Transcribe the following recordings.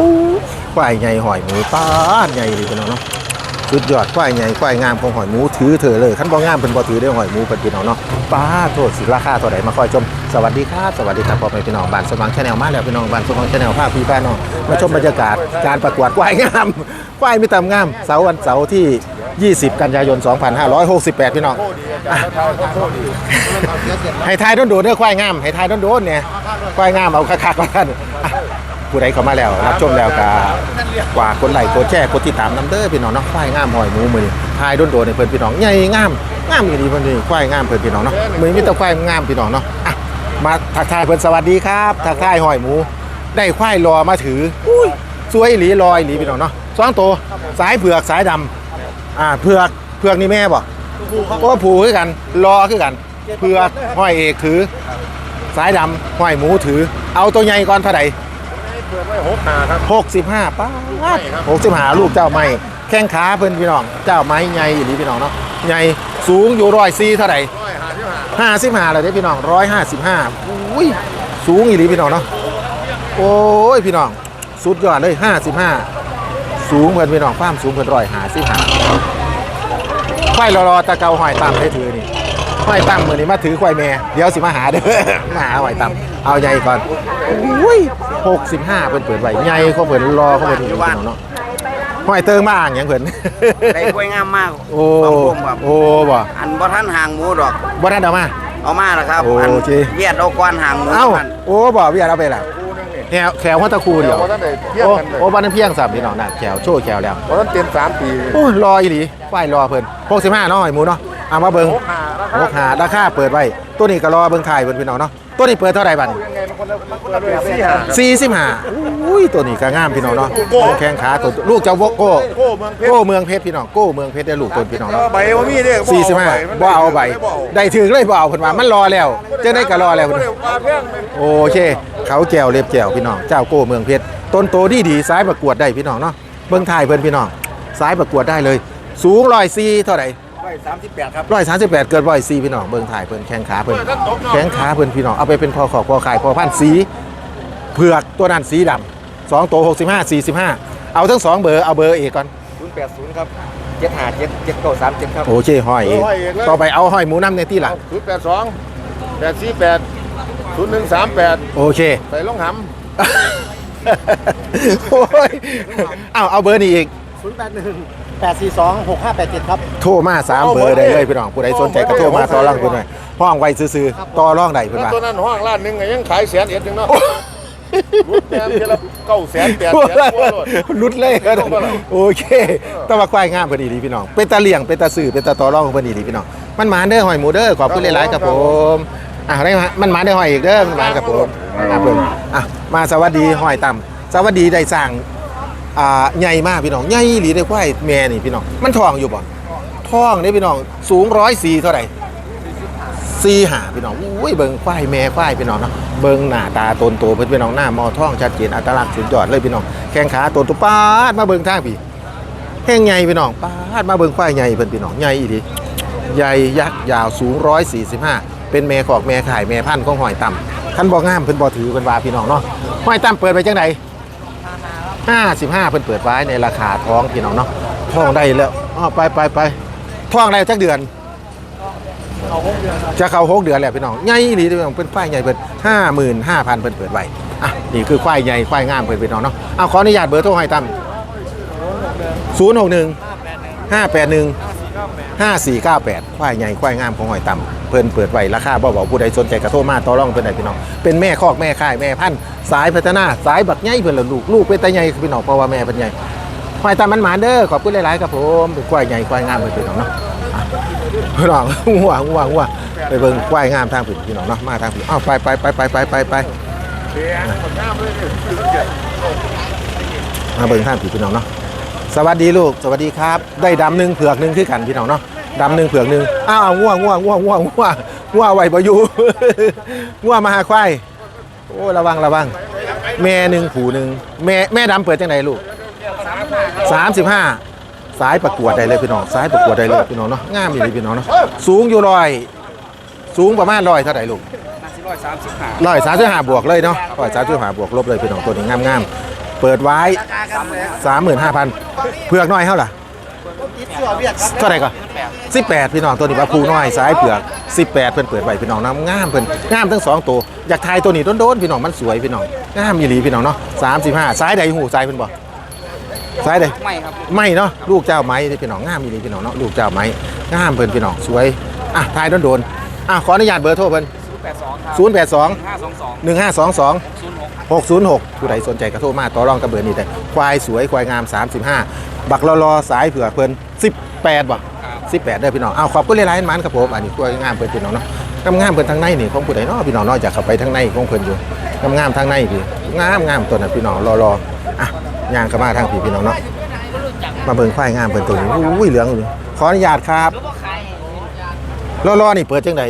อู้ควายใหญ่หอยหมูป้าใหญ่เลยพี่น้องเนาะสุดยอดควายใหญ่ควายงามของหอยหมูถือเถอเลยขั้นบ่งามเป็นบ่ถือได้หอยหมูเป็นพี่น้องเนาะป้าโทษสิราคาเท่าไหร่มาคอยชมสวัสดีครับสวัสดีครับพ่อแม่พี่น้องบ้านสว่างแชนแนลมาแล้วพี่น้องบ้านสว่างแชนแนลพาพี่พาน้องมาชมบรรยากาศการประกวดควายงามควายไม่ตามงามเสาร์วันเสาร์ที่ 20 กันยายน 2568 พี่น้องอะให้ทายโดนๆเด้อควายงามให้ทายโดนๆเนี่ยควายงามเอาคักๆว่ากันอะ ผู้ใดเข้ามาแล้วรับชมแล้วก็กว่ากดไลค์กดแชร์กดติดตามน้ำเด้อพี่น้องเนาะควายงามหอยหมูมือทายโดนๆเนี่ยเพิ่อนพี่น้องใหญ่งามงามอีหลีเพิ่อนนี่ควายงามเพิ่อนพี่น้องเนาะมือนมีแต่ควายงามพี่น้องเนาะอะมาทักทายเพิ่อนสวัสดีครับทักทายหอยหมู ได้ควายรอมาถืออุ้ยสวยหลีลอยหลีพี่น้องเนาะสองตัวสายเผือกสายดำอ่าเผือกเผือกนี่แม่บ่โอ้ผูคือกันรอคือกันเผือกห้อยเอกถือ สายดำห้อยหมูถือ เอาตัวใหญ่ก่อนเท่าไหร่ ปิดไว้หกนาครับ หกสิบห้าป้าดหกสิบห้าลูกเจ้าไม้แข้งขาเพิ่นพี่น้องเจ้าไม้ใหญ่อีหลีพี่น้องเนาะใหญ่สูงอยู่ร้อยสี่เท่าไหร่ร้อยห้าสิบห้าห้าสิบห้าเลยเด้พี่น้องร้อยห้าสิบห้าอุ้ยสูงอีหลีพี่น้องเนาะโอ้ยพี่น้องสุดยอดเลยห้าสิบห้าสูงเพิ่นพี่น้องความสูงเพิ่นร้อยห้าสิบห้าไฟรอๆตะเกาหอยตามได้ถือนี่ หอยตั้มมือนี้มาถือควายแม่เดี๋ยวสิมาหาเด้อมาหาหอยตั้มเอาใหญ่ก่อนอุ้ยหกสิบห้าเพิ่นเปิดไว้ใหญ่เขาเพิ่นรอเขาเพิ่นอยู่พี่น้องเนาะหอยเติงมาอ่างหยังเพิ่นได้กล้วยงามมากโอ้สองพวงครับโอ้บ่อันบ่ท่านห่างหมูดอกบ่ทันเอามาเอามาแล้วครับโอ้อันโอเคเวียดเอาก้อนห่างหมูเอ้ามันโอ้บ่พี่เอาไปละคู่นึงนี่แขวแขวหัวตะคูเดียวเพราะท่านได้เที่ยงโอ้กันเลยโอ้บ้านนนเพียงสับพี่น้องน่ะแขวโชว์แขวแล้วเพราะท่านเต็มสามปีโอ้ยรออีหลีไหวรอเพิ่น65เนาะไอ้หมูเนาะ เอามาเบิ่งหกหาราคาหกหาราคาเปิดไว้ ตัวนี้ก็รอเบิ่งถ่ายเพิ่นพี่น้องเนาะตัวนี้เปิดเท่าไหร่บัดนี้ยังไงมันคนละมันคนละแบบสี่หา45อุ้ยตัวนี้ก็งามพี่น้องเนาะแข้งขาตัวลูกเจ้าโวโก้โก้เมืองเพชรโก้เมืองเพชรพี่น้องโก้เมืองเพชรได้ลูกตัวพี่น้องเอาเนาะใบว่ามีเด้สี่สิบห้าบ่เอาใบบ่เอาได้ถึงเลยบ่เอาเพิ่นว่ามันรอแล้วจะได้ก็รอแล้วบ่เพิ่นได้ว่าเพียงโอเค เขาแก้วเล็บแก้วพี่น้องเจ้าโก้เมืองเพชรต้นโตดีดีๆสายประกวดได้พี่น้องเนาะเบิ้งถ่ายเพิ่นพี่น้องสายประกวดได้เลย สูงร้อยซีเท่าไหร่ ใบสามสิบแปดครับร้อยสามสิบแปดเกินร้อยซีพี่น้องเบิ้งถ่ายเพิ่นแข้งขาเพิ่นแข้งขาเพิ่นพี่น้องเอาไปเป็นพอขอบพอขายพอพันสีเผือกตัวนั้นสีดำสองโตหกสิบห้าสี่สิบห้าเอาทั้งสองเบอร์เอาเบอร์เอกก่อนศูนย์แปดศูนย์ครับเจ็ดห้าเจ็ดเจ็ดเก้าสามเจ็ดครับโอเคห้อยเอกห้อยเอกเลยต่อไปเอาห้อยหมูน้ำในที่หลังศูนย์แปดสองแปดสี่แปดศูนย์หนึ่งสามแปดโอเคใส่ลงหโอ้ยเอาเอาเบอร์นี้อีก 081 842 6587ครับ โทรมาสามเบอร์ได้เลยพี่น้องผู้ใดสนใจก็โทรมาต่อรองเพิ่นหน่อยห้องไว้ซื่อๆต่อรองได้ำเพิ่นแล้วว่า ตัวนั้นห้องล้านหนึ่งก็ยังขายแสนเอ็ดยังเนาะรุดแต้มเทีละเก้าแสนแปดแสนกว่าโลดลุดเลยก็โอเคต้องมาควายงามเพิ่นดีพี่น้อง เป็นตาเลี่ยง เป็นตาสื่อ เป็นตาต่อรองของเพิ่นดีพี่น้อง มันหมานเด้อหอยหมูเด้อ ขอบคุณหลายๆครับผม อะได้มามันหมานได้อหอยอีกเด้อ มันหมานครับผมครับผม อะ มาสวัสดีหอยต่ำสวัสดีได้สร้าง อ่าใหญ่มากพี่น้องใหญ่หลีได้ควายแม่นี่พี่น้องมันทองอยู่บ่ทองเด้อพี่น้องสูง104เท่าไหร่ซีหาพี่น้องอุ้ยเบิ่งควายแม่ควายพี่น้องเนาะเบิ่งหน้าตาตนโตเพิ่นพี่น้องหน้ามอท่องชัดเจนอัตลักษณ์สุดยอดเลยพี่น้องแข้งขาตนตุปาดมาเบิ่งทางพี่แห้งใหญ่พี่น้องปาดมาเบิ่งควายใหญ่เพิ่นพี่น้องใหญ่อีหลีใหญ่ยักษ์ยาวสูง145เป็นแม่ขอกแม่ขายแม่พันธุ์ของหอยต่ำคันบ่งามเพิ่นบ่ถือเพิ่นว่าพี่น้องเนาะหอยต่ำเปิดไปจังได 55เพิ่นเปิดไว้ในราคาท้องพี่น้องเนาะท้องได้แล้วอ้อไปไปไปท้องได้จักเดือน จะเข้าหกเดือนแล้วพี่น้องใหญ่ดีพี่น้องเป็นควายใหญ่เพิ่นห้าหมื่นห้าพันเพิ่นเปิดไว้อะนี่คือควายใหญ่ควายงามเพิ่นพี่น้องเนาะเอาขออนุญาตเบอร์โทรให้ตั้มศูนย์หกหนึ่งห้าแปดหนึ่งห้าสี่เก้าแปดควายใหญ่ควายงามของหอยต่ำ เพิ่นเปิดไว้ราคาบ่เบาผู้ใดสนใจกระโทรมาต่อรองเพิ่นได้พี่น้องเป็นแม่คอกแม่ค่ายแม่พันธุ์สายพัฒนาสายบักใหญ่เพิ่นละลูกลูกเป็นตาใหญ่พี่น้องเพราะว่าแม่เป็นใหญ่ควายต่ำมันหมาเด้อขอบคุณหลายๆครับผมเป็นควายใหญ่ควายงามเพิ่นพี่น้องเนาะพี่น้องหัวหัวหัวไปเบิ่งควายงามทางผิดพี่น้องเนาะมาทางผิดอ้าวไปไปไปไปไปไปไปมาเบิ่งทางผิดพี่น้องเนาะสวัสดีลูกสวัสดีครับ ได้ดำหนึ่งเผือกหนึ่งคือกันพี่น้องเนาะ ดำหนึ่งเผือกหนึ่งอ้าวง่วงง่วงง่วงง่วงง่วงง่วงไหวบ่อยู่ง่วงมาหาควายโอ้ระวังระวัง แม่หนึ่งผูหนึ่งแม่แม่ดำเปิดจังไหนลูกสามสิบห้าสายประกวดได้เลยพี่น้องสายประกวดได้เลยพี่น้องเนาะงามอยู่เลยพี่น้องเนาะสูงอยู่ร้อย สูงประมาณร้อยเท่าไหร่ลูกร้อยสามสิบห้าบวกเลยเนาะร้อยสามสิบห้าบวกลบเลยพี่น้องตัวนี้งามงามเปิดไว้สามหมื่นห้าพันเผือกน้อยเท่าไหร่ เสื้อเวียดครับเท่าไหร่ก่อนสิบแปดพี่น้องตัวนี้ว่าภูน้อยสายเผือกสิบแปดเพิ่นเปิดไว้พี่น้องน้ำงามเพิ่นงามทั้งสองตัวอยากทายตัวนี้โดนๆพี่น้องมันสวยพี่น้องงามมีหลีพี่น้องเนาะสามสิบห้าสายใดหูสายเพิ่นบอกสายใดไม่ครับไม่เนาะลูกเจ้าไม้ที่พี่น้องงามมีหลีพี่น้องเนาะลูกเจ้าไม้งามเพิ่นพี่น้องสวยอะทายโดนๆอะขออนุญาตเบอร์โทรเพิ่น 82 ครับศูนย์แปดสอง522หนึ่งห้าสองสอง06 606 ผู้ใดสนใจกระโทรมาต่อรองกระเบือนี่แต่ควายสวยควายงาม 35 บักรอรอสายเผือกเพิ่น18บ่18เด้อพี่น้องเอาขอบคุณหลายๆมันครับผมอันนี้ควายงามเพิ่นพี่น้องเนาะงามงามๆเพิ่นทางในนี่ของผู้ใดเนาะพี่น้องเนาะอยากเข้าไปทางในของเพิ่นอยู่งามงามๆทางในพี่งามงามตัวนั้นพี่น้องรอรออะย่างเข้ามาทางพี่พี่น้องเนาะมาเบิ่งควายงามเพิ่นตัวนี้อุ้ยเหลืองอยู่ขออนุญาตครับรอรอนี่เปิดจังได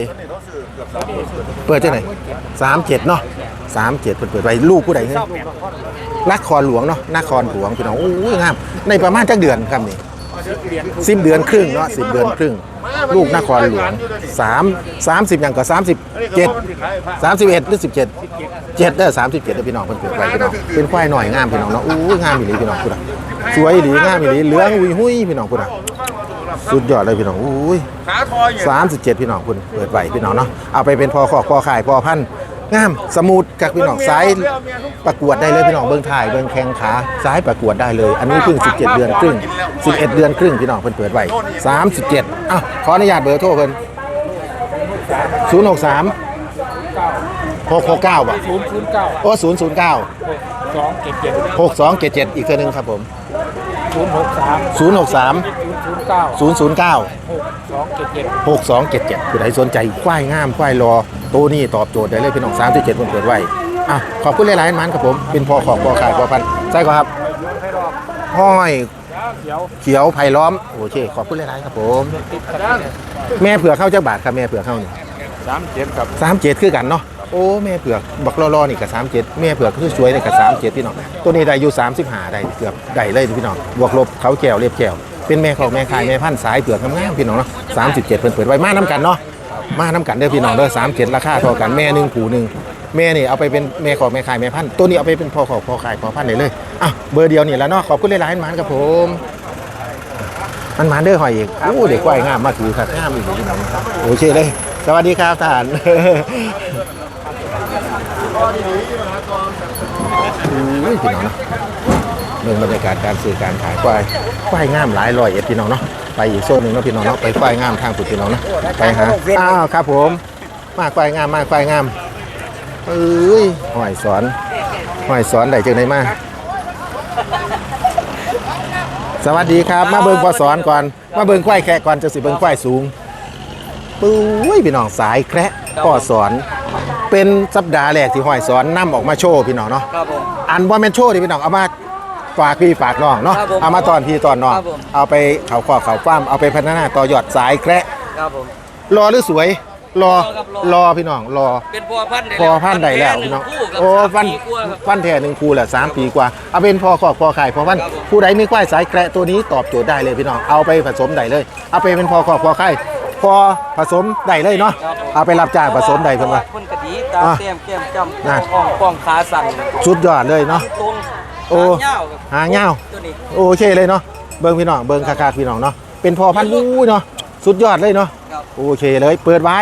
เปิดจังได37เจ็ดเนาะ37เพิ่นเปิดไว้ลูกผู้ใดเนี่ยนครหลวงเนาะนครหลวงพี่น้องโอ้ยงามในประมาณจักเดือนครับนี่สิบเดือนครึ่งเนาะสิบเดือนครึ่ง ลูกนครหลวงสามสามสิบอย่างก็สามสิบเจ็ดสามสิบเอ็ดหรือสิบเจ็ดเจ็ดเด้อสามสิบเจ็ดเด้อพี่น้องเพิ่นเกิดไว้พี่น้องเป็นควายหน่อยงามพี่น้องเนาะอู้งามอีหลีพี่น้องพุทธะสวยอีหลีงามอีหลีเหลืองอุ้ยหุ้ยพี่น้องพุทธะ สุดยอดเลยพี่น้องอุ้ยขาทออยู่สามสิบเจ็ดพี่น้องคุณเปิดไหวพี่น้องเนาะเอาไปเป็นพอขอกพอขายพอพันธุ์งามสมูทกับพี่น้องซ้ายประกวดได้เลยพี่น้องเบิ้งถ่ายเบิ้งแข้งขาซ้ายประกวดได้เลย อันนี้เพิ่ง17 เดือนครึ่ง 11 เดือนครึ่งพี่น้องเพิ่นเปิดไหว37อะขออนุญาตเบอร์โทรเพิ่น063 669บ่โอ้009 6277 อีกเทื่อนึงครับผม063 009 6277ผู้ใดสนใจควายงามควายรอตัวนี้ตอบโจทย์ได้เลยพี่น้อง37เพิ่นเปิดไว้อะขอบคุณหลายๆมันครับผมเป็นพอขอบพอขายพอพันใช่ก่อนครับห้อยเขียวไผ่ล้อมโอเคขอบคุณหลายๆครับผมแม่เผือกเข้าเจ้าบาทครับแม่เผือกเข้านี่สามเจ็ดครับสามเจ็ดคือกันเนาะโอ้แม่เผือกบักล่อๆนี่กับสามเจ็ดแม่เผือกคือสวยนี่กับสามเจ็ดพี่น้องตัวนี้ได้อยู่สามสิบห้าได้เกือบได้เลยพี่น้องบวกลบเขาแก้วเรียบแก้ว เป็นแม่ของแม่ขายแม่พันธุ์สายเผือกงามๆพี่น้องเนาะสามสิบเจ็ดเพิ่นเปิดไว้มาน้ำกันเนาะมาน้ำกันเด้อพี่น้องเด้อสามเจ็ดราคาเท่ากันแม่หนึ่งผูหนึ่งแม่นี่เอาไปเป็นแม่ของแม่ขายแม่พันธุ์ตัวนี้เอาไปเป็นพ่อของพ่อขายพ่อพันธุ์ได้เลยอะเบอร์เดียวนี่แล้วเนาะขอบคุณหลายๆมันครับผมมันมาเด้อหอยอีกโอ้เด็กควายงามมากคือครับงามอีกพี่น้องโอเคเลย สวัสดีครับทหารอุ้ยพี่น้อง เนาะเรื่องบรรยากาศการซื้อการขายควายควายงามหลายร้อยเอ็ดพี่น้องเนาะไปอีกโซนหนึ่งเนาะพี่น้องเนาะไปควายงามทางสุดพี่น้องเนาะไปหาอ้าวครับผม มาควายงามมาควายงามเอ้ยหอยสอนหอยสอนได้จังไหนมาสวัสดีครับ มาเบิ่งพอสอนก่อน มาเบิ่งควายแค่ก่อนจะสิเบิ่งควายสูงปุ้ยพี่น้องสายแคระพ่อสอน เป็นสัปดาห์แรกที่หอยสอนนำออกมาโชว์พี่น้องเนาะครับผมอันว่าแมนโชว์ที่พี่น้องเอามา ฝากพี่ฝากน้องเนาะครับผมเอามาตอนพี่ตอนน้องครับผม เอาไปเขาขอเขาฟ้าร์มเอาไปพัฒนาต่อยอดสายแคระครับผม รอหรือสวยรอรอครับรอ รอพี่น้องรอ เป็นพัวพันธุ์ได้พอพันธุ์ใดแล้วพี่น้องโอ้ฟันฟันแท่หนึ่งคูแหละสามปีกว่าเอาเป็นพอขอบพอไข่พอพันธุ์ผู้ใดมีควายสายแคระตัวนี้ตอบโจทย์ได้เลยพี่น้องเอาไปผสมได้เลย เอาไปเป็นพอขอบพอไข่พอผสมได้เลยเนาะเอาไปรับจ้างผสมได้เพิ่นว่า คนกระดีตาอะเต้มแก้มจน่ะำป้องป้องขาสั่นสุดยอดเลยเนาะตรง โอ้หางยาวครับหางยาว ตัวนี้โอเคเลยเนาะเบิ้งพี่น้องเบิ้งคาคาพี่น้องเนาะเป็นพอพันธุ์อู้เนาะสุดยอดเลยเนาะครับโอเคเลยเปิดไว้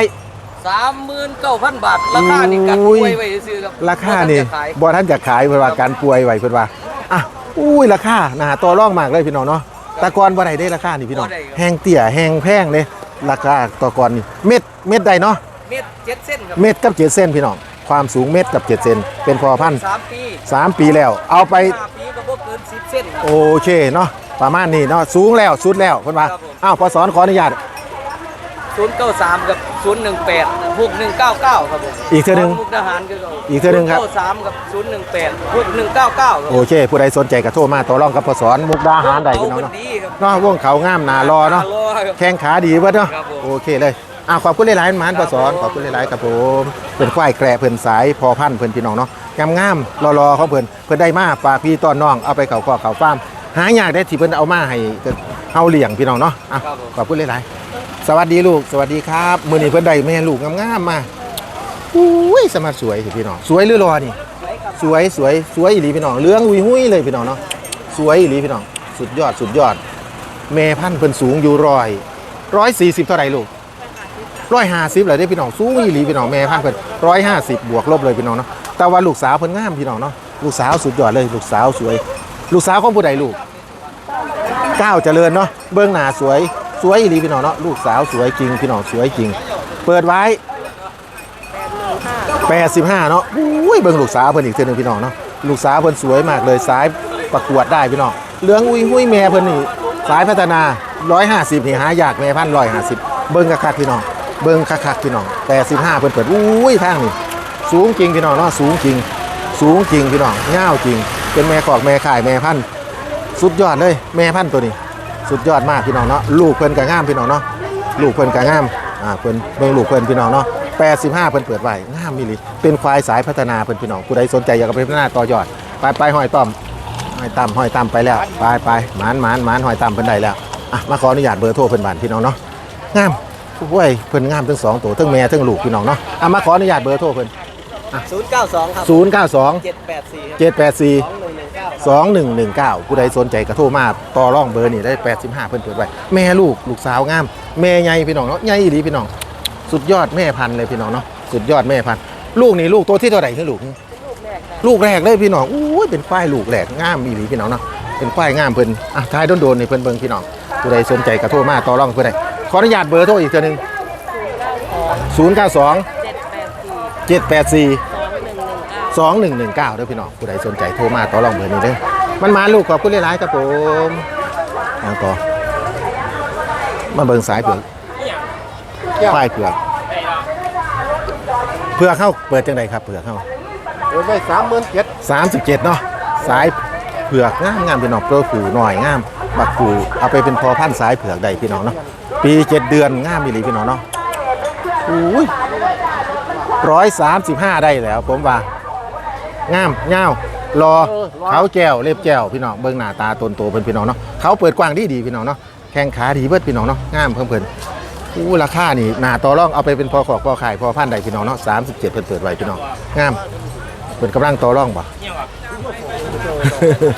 สามหมื่นเก้าพันบาท ราคานี่กัดอุ้ยกล้วยไว้ซื้อครับราคานี่บ่ทัจะขายบ่ท่านจะขายเพิ่นว่าการป่วยไว้เพิ่นว่าอะอุ้ยราคานะต่อรองมากเลยพี่น้องเนาะแตะกอนบ่ได้ได้ราคานี่พี่น้องบ่ได้ครับแห้งเตี้ยแห้งแพงเลยราคาต่อกอนนี่เม็ดเม็ดใดเนาะเม็ดเจ็ดเส้นครับเม็ดกับเจ็ดเส้นพี่น้อง ความสูงเม็ดกับเจ็ดเซนเป็นพอพันธุ์สามปีสามปีแล้ว เอาไปห้าปีก็บ่เกินสิบเส้นครับ โอเคเนาะประมาณนี้เนาะสูงแล้วสุดแล้วเพิ่นว่าครับผม อ้าวพอสอนขออนุญาต ศูนย์เก้าสามกับศูนย์หนึ่งแปดหกหนึ่งเก้าเก้าครับผมอีกเทื่อหนึ่งมุกดาหารคือเราอีกเทื่อหนึ่งครับ เก้าสามกับศูนย์หนึ่งแปดหกหนึ่งเก้าเก้าครับโอเค ผู้ใดสนใจก็โทรมาต่อรองกับพอสอนมุกดาหารใดพี่น้องเอาเนาะคนดีครับเนาะวงเขางามหนารอเนาะ รอครับ แข้งขาดีเบิดเนาะครับผม โอเคเลย อะขอบคุณหลายๆหมานพอสอนขอบคุณหลายๆครับผมเป็นควายแกระเพิ่นสายพอพันธุ์เพิ่นพี่น้องเนาะงามงามๆรอๆของเพิ่นเพิ่นได้มาฝากพี่ต้อนน้องเอาไปเขาข้อเขาฟาร์มหายากได้ที่เพิ่นเอามาให้เฮาเลี้ยงพี่น้องเนาะอะครับผมขอบคุณหลายๆสวัสดีลูกสวัสดีครับมื้อนี้เพิ่นได้แม่ลูกงามๆมาอุ้ยสมัครสวยสิพี่น้องสวยหรือรอนี่สวยสวยสวยอีหลีพี่น้องเหลื้องอุยหุ้ยเลยพี่น้องเนาะสวยอีหลีพี่น้อง สุดยอดสุดยอดแม่พันธุ์เพิ่นสูงอยู่ร้อยร้อยสี่สิบเท่าไหร่ลูก ร้อยห้าสิบเลยได้พี่น้องสูงอีหลีพี่น้องแม่พันเพิ่นร้อยห้าสิบบวกลบเลยพี่น้องเนาะแต่ว่าลูกสาวเพิ่นงามพี่น้องเนาะลูกสาวสุดยอดเลย ลูกสาวสวย ลูกสาวของผู้ใดลูกก้าวเจริญเนาะเบื้องหน้าสวยสวยอีหลีพี่น้องเนาะลูกสาวสวยจริงพี่น้องสวยจริง เปิดไว้85เนาะอุ้ยเบิ่งลูกสาวเพิ่นอีกเทื่อหนึงพี่น้องเนาะลูกสาวเพิ่นสวยมากเลยสายประกวดได้พี่น้องเหลืองอุ้ยหุ้ยแม่เพิ่นนี่สายพัฒนา 150นี่หายากแม่พันธุ์150 เบิ่งกระคักพี่น้อง เบิ่งคักๆพี่น้อง85เพิ่นเปิดอุ้ยทางนี่สูงจริงพี่น้องเนาะสูงจริง สูงจริงพี่น้องยาจริง เป็นแม่ขอกแม่ข่ายแม่พันธุ์สุดยอดเลยแม่พันธุ์ตัวนี้ สุดยอดมากพี่น้องเนาะลูกเพิ่นก็งามพี่น้องเนาะลูกเพิ่นก็งามอ่าเพิ่นเบิ่งลูกเพิ่นพี่น้องเนาะ85เพิ่นเปิดไว้งามมีหลีเป็นควายสายพัฒนาเพิ่นพี่น้องผู้ใดสนใจอยากไปพัฒนาต่อยอดไปไปห้อยต้อมห้อยต่ำห้อยต่ำไปแล้ว ไปไปหมานหมานหมานห้อยต่ำเพิ่นได้แล้วอะมาขออนุญาตเบอร์โทรเพิ่นบ้านพี่น้องเนาะงาม โอ้ยเพิ่นงามทั้งสองตัวทั้งแม่ทั้งลูกพี่น้องเนาะอะมาขออนุญาตเบอร์โทรเพิ่นศูนย์เก้าสองครับ092เจ็ดแปดสี่784สองหนึ่งหนึ่งเก้า2119ผู้ใดสนใจก็โทรมาต่อรองเบอร์นี่ได้85เพิ่นเปิดไว้แม่ลูกลูกสาวงาม แม่ใหญ่พี่น้องเนาะใหญ่อีหลีพี่น้อง สุดยอดแม่พันธุ์เลยพี่น้องเนาะสุดยอดแม่พันธุ์ลูกนี่ลูกตัวที่เท่าไหร่คือลูกลูกแรกเลยพี่น้องอู้ยเป็นควายลูกแรกงามอีหลีพี่น้องเนาะเป็นควายงามเพิ่นอะทายโดนๆในเพิ่นเบิ่งพี่น้องผู้ใดสนใจก็โทรมาต่อรองเพิ่นได้ ขออนุญาตเบอร์โทรอีกเทื่อหนึง092เจ็ดแปดสี่784สองหนึ่งหนึ่งเก้า2119เด้อพี่น้องผู้ใดสนใจโทรมาต่อรองเบอร์นี้เด้อมันมาลูกขอบคุณหลายๆครับผมเอาต่อมาเบิ่งสายเผือกควายเผือกเผือกเข้าเปิดจังไดครับเผือกเข้าเดี๋ยวได้สามหมื่นเจ็ด37เนาะสายเผือกงามงามพี่น้องเปลือกผูหน่อยงามบักผูเอาไปเป็นพอพันธุ์สายเผือกได้พี่น้องเนาะ ปีเจ็ดเดือนงามอีหลีพี่น้องเนาะอุ้ยร้อยสามสิบห้าได้แล้ว ผมว่างามเงาวรอเขาแก้วเล็บแก้วพี่น้องเบิ้งหน้าตาตนโตเป็นพี่น้องเนาะเขาเปิดกว้างดีดีพี่น้องเนาะแข้งขาดีเบิดพี่น้องเนาะงามเพิ่มเพิ่นอู้ราคานี่หน้าต่อรองเอาไปเป็นพอขอกพอขายพอพันธุ์ใดพี่น้องเนาะสามสิบเจ็ดเพิ่นเปิดไว้พี่น้องงามเปิดกำลังต่อรองบ่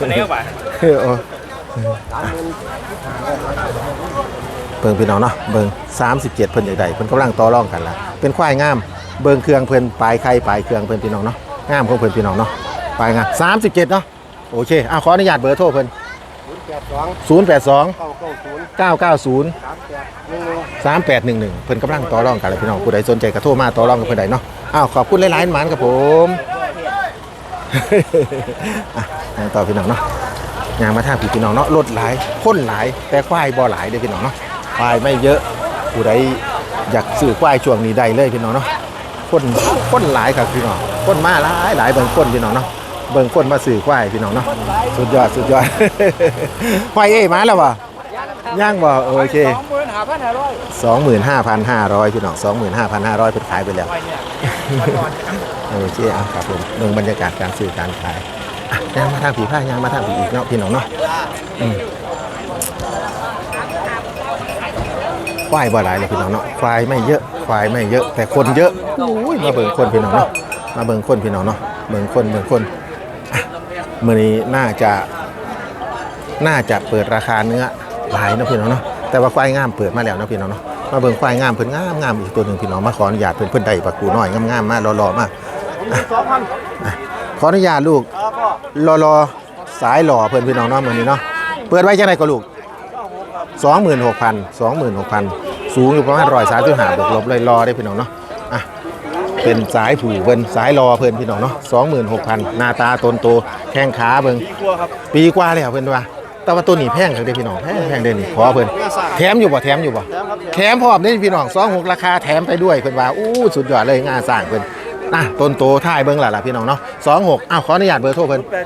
ตัวไหนก็บ่าเออ เบิ่งพี่น้องเนาะเบิ่ง37 เพิ่นใหญ่ๆเพิ่นกำลังต่อรองกันละเป็นควายงามเบิ่งเครื่องเพิ่นปลายไข่ปลายเครื่องเพิ่นพี่น้องเนาะงามของเพิ่นพี่น้องเนาะปลายงาม37เนาะโอเคอะขออนุญาตเบอร์โทรเพิ่นศูนย์แปดสอง082เก้าเก้าศูนย์990สามแปดหนึ่งหนึ่ง3811 เพิ่นกำลังต่อรองกันเลยพี่น้องผู้ใดสนใจก็โทรมาต่อรองกับเพิ่นได้เนาะอ้าวขอบคุณหลายๆหมานครับผมอะต่อพี่น้องเนาะยางมาทาผีพี่น้องเนาะรถหลายคนหลายแต่ควายบ่หลายเด้อพี่น้องเนาะ ควายไม่เยอะผู้ใดอยากซื้อควายช่วงนี้ได้เลยพี่น้องเนาะคนคนหลายครับพี่น้องคนมาหลายหลายเบิ่งคนพี่น้องเนาะเบิ่งคนมาซื้อควายพี่น้องเนาะสุดยอดสุดยอดควายเอ้มาแล้วบ่ย่างบ่โอเคสองหมื่นห้าพันห้าร้อย25,500พี่น้อง25,500เพิ่นขายไปแล้วโอเคเอาครับผมเมืองบรรยากาศการซื้อการขายอะยางมาทางผีผ้ายางมาทางผีอีกเนาะพี่น้องเนาะอืม ควายบ่หลายเลยพี่น้องเนาะควายไม่เยอะควายไม่เยอะ แต่คนเยอะอุ้ยมาเบิ่งคนพี่น้องเนาะมาเบิ่งคนพี่น้องเนาะเบิ่งคนเบิ่งคนอะมื้อนี้น่าจะน่าจะเปิดราคาเนื้อหลายเนาะพี่น้องเนาะแต่ว่าควายงามเปิดมาแล้วเนาะพี่น้องเนาะมาเบิ่งควายงามเพิ่นงามงามอีกตัวหนึ่งพี่น้องมาขออนุญาตเพิ่นเพิ่นได้ปลากูน้อยงามๆมารอๆมาสองพันขออนุญาตลูกครับพ่อรอรอสายหล่อเพื่อนพี่น้องเนาะมื้อนี้เนาะเปิดไว้จังไดก็ลูก 26,000 26,000 สูงอยู่ประมาณ135บวกลบเลยรอได้พี่น้องเนาะอะเป็นสายผูเพิ่นสายรอเพิ่นพี่น้องเนาะ26,000 หน้าตาตนโตแข้งขาเบิ่งดีกว่าครับปีกว่าแล้วเพิ่นว่า แต่ว่าตัวนี้แพงครับเด้อพี่น้องแพงแพงเด้อนี่ขอเพิ่นแถมอยู่บ่แถมอยู่บ่แถมครับแถมพร้อมเด้อพี่น้อง26ราคาแถมไปด้วยเพิ่นว่าอู้สุดยอดเลยงานสร้างเพิ่นอะต้นโตท้ายเบิ่งล่ะล่ะพี่น้องเนาะ26อ้าวขออนุญาตเบอร์โทรเพิ่นแป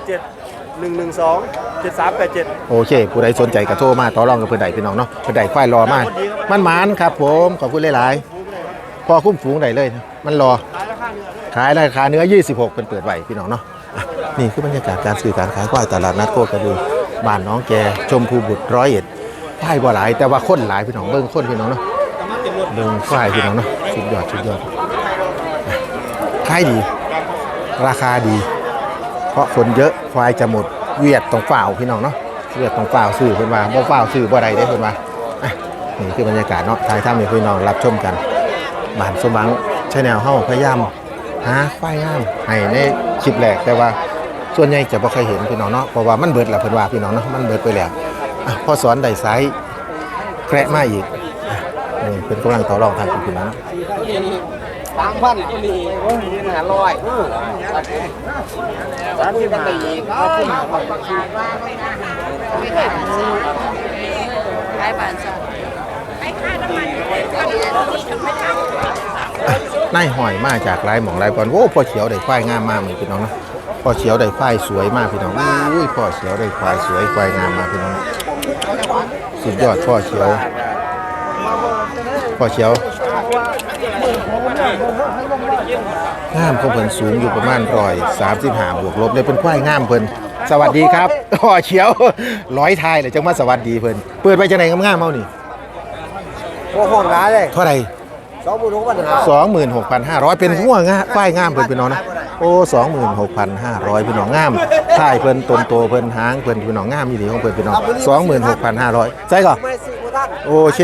ดเจ็ดหนึ่งหนึ่งสองเจ็ดสามแปดเจ็ดโอเค ผู้ใดสนใจก็โทรมาต่อรองกับเพื่อนใดพี่น้องเนาะเพื่อนใดควายรอมากมันหมานครับ ผมขอบคุณหลายๆพอคุ้มฝูงใดเลย มันรอขายราคาเนื้อขายราคาเนื้อ26 เป็นเปิดไว้พี่น้องเนาะอะนี่คือบรรยากาศการซื้อการขายควายตลาดนัดโคกระบือบ้านน้องแกชมพูบุตรร้อยเอ็ดควายบ่หลายแต่ว่าคนหลายพี่น้องเบิ่งคนพี่น้องเนาะเบิ่งควายพี่น้องเนาะสุดยอดสุดยอดอะขายดี ราคาดีเพ ราะคนเยอะควายจะหมดเวียดตรงฝ่าวพี่น้องเนาะเวียดตรงฝ่าวซื้อเพิ่นว่าบ่ฝ่าวซื้อบ่ได้เด้เพิ่นว่าอะนี่คือบรรยากาศเนาะทายถ้ามีพี่น้องรับชมกันบ้านสมหวังชาแนลเฮาพยายามหาควายงามให้ในคลิปแรกแต่ว่าส่วนใหญ่จะบ่เคยเห็นพี่น้องเนาะเพราะว่ามันเบิดแล้วเพิ่นว่าพี่น้องเนาะมันเบิดไปแล้วอะพอสอนได้ไซส์แคระมาอีกอะนี่เป็นกำลังต่อรองทางพี่น้องเนะ สามพันก็มีหาร้อยสามสิบปีนายหอยมาจากหลายหม่องหลายบอนโอ้พ่อเขียวได้ควายงามมากเลยพี่น้องนะพ่อเขียวได้ควายสวยมากพี่น้องอุ้ยพ่อเขียวได้ควายสวยควายงามมากพี่น้องสุดยอดพ่อเขียวพ่อเขียว งามเขาเพิ่นสูงอยู่ประมาณร้อยสามสิบห้าบวกลบเลยเป็นควายงามเพิ่นสวัสดีครับพ่อเขียวร้อยทายเลยจังมาสวัสดีเพิ่นเปิดไปจังไหนงามๆเมานี่โอ้โหร้ายเลยเท่าไหร่สองหมื่นหกพันห้าสองหมื่นหกพันห้าร้อยเป็นหัวงาควายงามเพิ่นพี่น้องนะโอ้สองหมื่นหกพันห้าร้อยพี่น้องงามท่ายเพิ่นตนโตเพิ่นหางเพิ่นพี่น้องงามอีหลีของเพิ่นพี่น้องสองหมื่นหกพันห้าร้อยใช่ก่อนไม่สี่กูท่านโอเค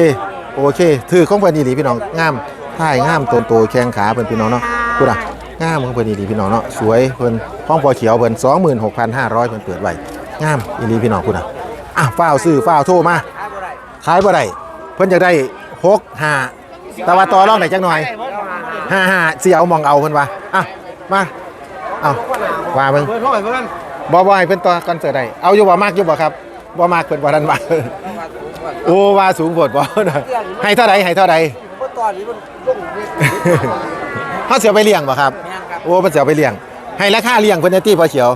โอเคถือของเพิ่นอีหลีพี่น้องงาม ท่ายงามตนโตแข้งขาเพิ่นพี่น้องเนาะพูดอะงามของเพิ่นอีหลีพี่น้องเนาะสวยเพิ่นห้องพอเขียวเพิ่นสองหมื่นหกพันห้าร้อยเพิ่นเปิดไว้งามอีหลีพี่น้องพูดอะอะฟ้าวซื้อฟ้าวโทรมาขายบ่ได้เพิ่นอยากได้หกห้าแต่ว่าต่อรองได้จักหน่อยห้าห้าเสียเอามองเอาเพิ่นว่าอะมาเอาว่าเบิ่งเพื่อนร้อยเพื่อนบ่บ่ให้เพิ่นต่อคอนเสิร์ตได้เอาอยู่บ่มากอยู่บ่ครับบ่มากเพิ่นบ่ทันว่าโอ้ว่าสูงโพดบ่ให้เท่าใดให้เท่าใด ก่อนนี้มันลงเวทเฮาสิเอาไปเลี้ยงบ่ครับโอ้เพิ่นสิเอาไปเลี้ยง ให้ราคาเลี้ยงเพิ่นได้ติบ่เขียว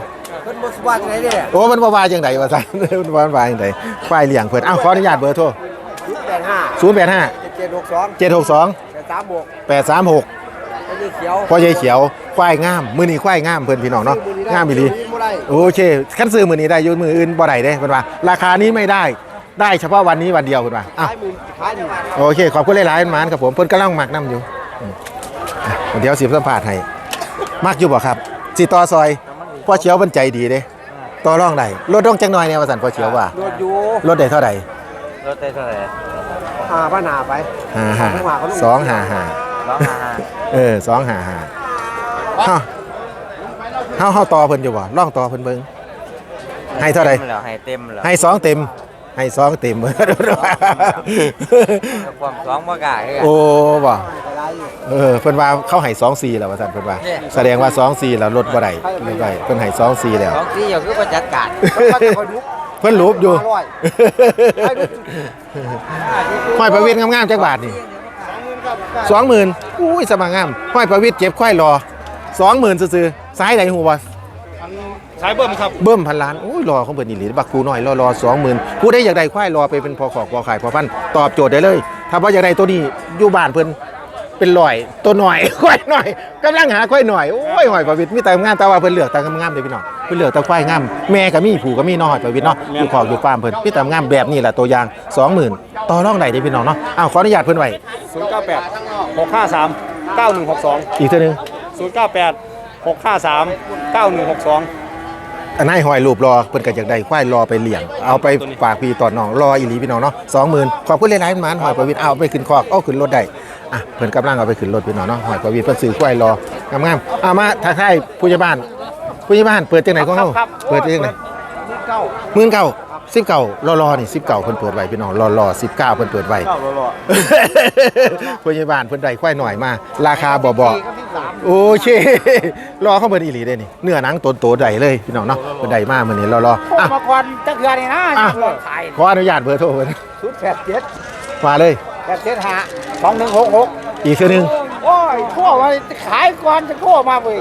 เพิ่นบสบายไหนเนี่ยโอ้เพิ่นบ่ว่าจังไดว่าซั่นเพิ่นบ่ว่าจังไดฝ่ายเลี้ยงเพิ่นอ้าวขออนุญาตเบอร์โทรยุคแปดห้า085เจ็ดหกสอง762แต่สามบวก836 ไอ้นี่เขียวพ่อใหญ่เขียวควายงาม มื้อนี้ควายงามเพิ่นพี่น้องเนาะ งามอีหลี บ่ได้โอเค คันซื้อมือนี้ได้อยืนมืออื่นบ่ได้เด้เพิ่นว่า ราคานี้ไม่ได้ ได้เฉพาะวันนี้วันเดียวเพิ่นว่าอะท้ายมือท้ายหนึ่งโอเค ขอบคุณหลายๆหมานครับผมเพิ่นกำลังหมักน้ำอยู่อืมอะเดี๋ยวสิสัมภาษณ์ให้มักอยู่บ่ครับสิต่อซอยพ่อเขียวเพิ่นใจดีเด้ต่อรองได้ลดลงจักหน่อยเนี่ยว่าซั่นพ่อเขียวว่าโดนอยู่ลดได้เท่าใดรถได้เท่าไหร่ห้าพันหาไป55 255ร้องห้าเออ255เฮาเฮาเฮาต่อเพิ่นอยู่บ่ลองต่อเพิ่นเบิ่งให้เท่าใดแล้วให้เต็มแล้วให้สองเต็ม ให้สองเต็มความสองบ่กล้าคือกันโอ้บ่เออเพิ่นว่าเขาให้สองสี่แล้วว่าซั่นเพิ่นว่า แสดงว่าสองสี่แล้วลดบ่ได้ลดได้เพิ่นให้สองสี่แล้วสองที่อยู่คือบ่จัดการเพิ่นรูปอยู่ร้อยห้อยประวิตรงามๆจักบาทนี่สองหมื่นอุ้ยสมังงามห้อยประวิตรเก็บควายรอสองหมื่นซื่อๆซ้ายไหนหูบ่สายเบิ่มครับ เบิ่มพันล้านโอ้ยรอของเพิ่นอีหลีบักคูน้อยรอรอสองหมื่นผู้ใดอยากได้ควายรอไปเป็นพอขอกพอขายพอพันตอบโจทย์ได้เลย ถ้าว่าอยากได้ตัวนี้อยู่บ้านเพิ่นเป็นลอยตัวหน่อย ควายหน่อยกำลังหาควายหน่อยโอ้ยหอยประวิตรมีแต่งามแต่ว่าเพิ่นเลือกแต่งามๆเลยพี่น้องเพิ่นเลือกแต่ควายงามแม่ก็มีผู้ก็มีน้อยประวิตรเนาะอยู่ขอกอยู่ฟาร์มเพิ่นมีแต่งามแบบนี้แหละตัวอย่าง20,000ต่อรองได้เด้พี่น้องเนาะอ้าวขออนุญาตเพิ่นไว้ศูนย์เก้าแปดหกห้าสามเก้าหนึ่งหกสองอีกเทื่อนึงศูนย์เก้าแปดหกห้าสามเก้าหนึ่งหกสองอั นนายหอยรูปรอเพิ่นก็อยากได้ควายรอไปเลี้ยง เอาไปฝากพี่ตอนน้องรออีหลีพี่น้องเนาะ20,000ขอบคุณหลายๆหมานหอยประวิตรเอาไปขึ้นคอกเอาขึ้นรถได้อะเพิ่นกำลังเอาไปขึ้นรถพี่น้องเนาะหอยประวิตรเพิ่นซื้อควายรองามๆเอามาทักทายผู้ใหญ่บ้านผู้ใหญ่บ้านเปิดจังไหนของเฮาเปิดจังไหนเก้าหมื่นเก้า สิบเก้ารอรอนี่สิบเก้าเพิ่นเปิดไว้พี่น้องรอรอสิบเก้าเพิ่นเปิดไว้ เก้ารอรอผู้ใหญ่บ้านเพิ่นได้ควายหน่อยมา ราคาบ่บ่โอเครอเข้าเบิ่อีหลีเด้นี่เนื้อหนังตนโตได้เลยพี่น้องเนาะเพิ่นได้มามื้อนี้รอรออะ มาก่อนจักเดือนนี่นะอะรอขายขออนุญาตเบอร์โทรเพิ่นศูนย์แปดเจ็ดมาเลย แปดเจ็ดห้าสองหนึ่งหกหกอีกเทื่อนึง โอ้ยขั้วมาขายก่อนจะขั้วมาเว้ย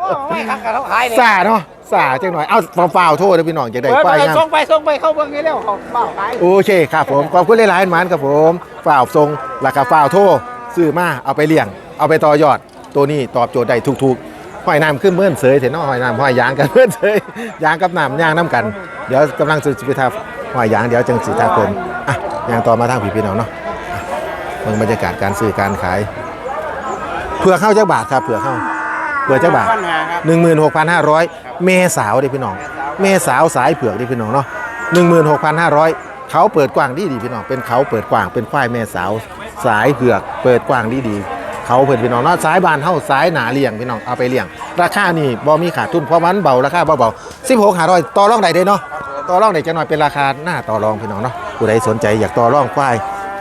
โอ้ยไม่คักกับเขาขายเลยสาเนาะ สาจังหน่อย เอ้าเปล่าๆโทษเด้อพี่น้องอยากได้เปิดควายเปิดงามส่งไปส่งไปเข้าเบื้องนี้แล้วเขาเปล่าขายโอเคครับผมขอบคุณหลายๆหมานครับผมฝ่าวทรงราคาฝ่าวโทรซื้อมาเอาไปเลี้ยง เอาไปต่อยอด ตัวนี้ตอบโจทย์ได้ถูกๆห้อยน้ำขึ้นเมื่อนเสยเถอะเนาะห้อยน้ำห้อยยางกันเมื่อนเสยยางกับน้ำยางน้ำกัน เดี๋ยวกำลังจะไปทำห้อยยางเดี๋ยวจังสีทาเพิ่นอะยางต่อมาทางผีพี่น้องเนาะอะเบิ่งบรรยากาศการซื้อการขาย เผื่อเข้าจักบาทครับเผื่อเข้า เปิดเจ้าบ่าวปัญหาครับหนึ่งหมื่นหกพันห้าร้อยเมสาวเดิพี่น้อง เมสาวสายเผือกเดิพี่น้องเนาะหนึ่งหมื่นหกพันห้าร้อยเขาเปิดกว้างดีดีพี่น้อง เป็นเขาเปิดกว้างเป็นควายแม่สาวสายเผือก เปิดกว้างดีดีเขาเปิดพี่น้องเนาะสายบานเท่าสายหนาเลี้ยงพี่น้องเอาไปเลี้ยง ราคานี่บ่มีขาดทุนเพราะมันเบาราคาเบาๆสิบหกห้าร้อยต่อรองใดเด้เนาะต่อรองใดจะหน่อยเป็นราคาหน้าต่อรองพี่น้องเนาะผู้ใดสนใจอยากต่อรองควาย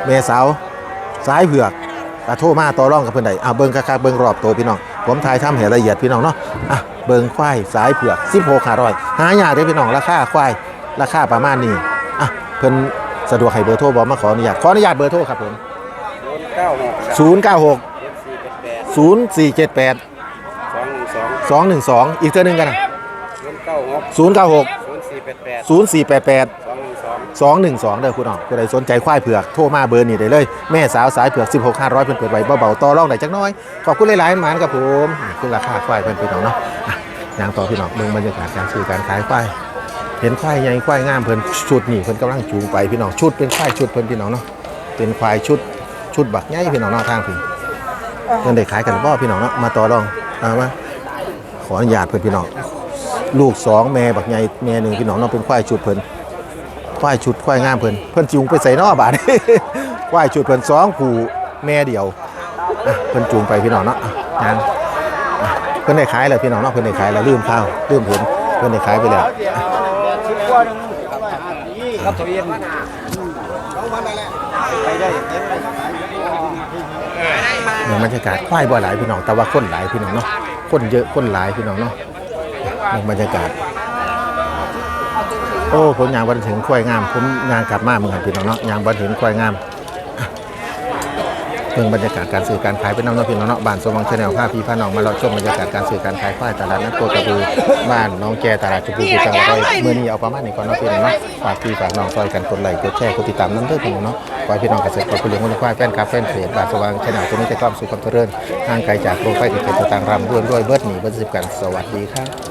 แม่สาวสายเผือกกระโทรมาต่อร่องกับเพื่อนใดอะเบิ้งคักๆเบิ้งรอบโตวพี่น้อง ผมทายทำเห็นละเอียดพี่น้องเนาะอะเบิงควายสายเผือก16 500หายากเด้พี่น้องราคาควายราคาประมาณนี้อะเพิ่นสะดวกให้เบอร์โทรบอกมาขออนุญาตขออนุญาตเบอร์โทรครับผมเก้าหก096สี่แปดแปด0478สองหนึ่งสอง212 อีกเท่านึงกันนะศูนย์เก้าหก096ศูนย์สี่แปดแปด0488 212เด้อคุณน้องผู้ใดสนใจควายเผือกโทรมาเบอร์นี้ได้เลย แม่สาวสายเผือก 16 500เพิ่นเปิดไว้เบาๆต่อรองได้จักน้อย ขอบคุณหลายๆหมานครับผมคือราคาควายเพิ่นพี่น้องเนาะยางต่อพี่น้องเบิ่งบรรยากาศการซื้อการขายควายเห็นควายใหญ่ควายงามเพิ่นชุดนี่เพิ่นกำลังจูงไปพี่น้องชุดเป็นควายชุดเพิ่นพี่น้องเนาะเป็นควายชุดชุดบักใหญ่พี่น้องเนาะทางพี่เพิ่นได้ขายกันบ่พี่น้องเนาะมาต่อรองเอาว่าขออนุญาตเพิ่นพี่น้องลูกสองแม่บักใหญ่แม่หนึ่งพี่น้องเนาะเป็นควายชุดเพิ่น ควายชุดควายงามเพิ่นเพิ่นจูงไปใส่นอบาดควายชุดเพิ่นสองผู้แม่เดียวเพิ่นจูงไปพี่น้องเนาะงานเพิ่นได้ขายแล้วพี่น้องเนาะเพิ่นได้ขายแล้วลืมข้าวลืมเห็นเพิ่นได้ขายไปแล้วบกว่าหนึ่งครับตัวเย็นไปได้เนี่ยบรรยากาศควายบ่หลายพี่น้องแต่ว่าคนหลายพี่น้องเนาะคนเยอะคนหลายพี่น้องเนาะบรรยากาศ โอ้ผมยางวันถึงควายงาม ผมยางกลับมาเมือนกันพี่น้องเนาะยางวันถึงควายงามเบิ่งบรรยากาศการซื้อการขายไปน้องพี่น้องเนาะบ้านสมวังชาแนลพาพี่พาน้องมาเราชมบรรยากาศการซื้อการขายควายตลาดนัดโคกระบือบ้านน้องแกตลาดจุบูกุจังหวัดร้อยเมื่อนี้เอาประมาณนี้ก่อนเนาะพี่น้องเนาะฝากพี่ฝากน้องซอยกันกดไลค์กดแชร์กดติดตามน้ำเด้อพี่น้องเนาะขอให้พี่น้องเกษตรกรผู้เลี้ยงวัวควายแฟนคลับแฟนเพจบ้านสว่างชาแนลตัวนี้จะก้าวสู่ความเจริญห่างไกลจากโรคไข้ติดเชื้อต่างรำด้วยด้วยเบิร์ดหนีเบิร์ดสิบกันสวัสดีครับ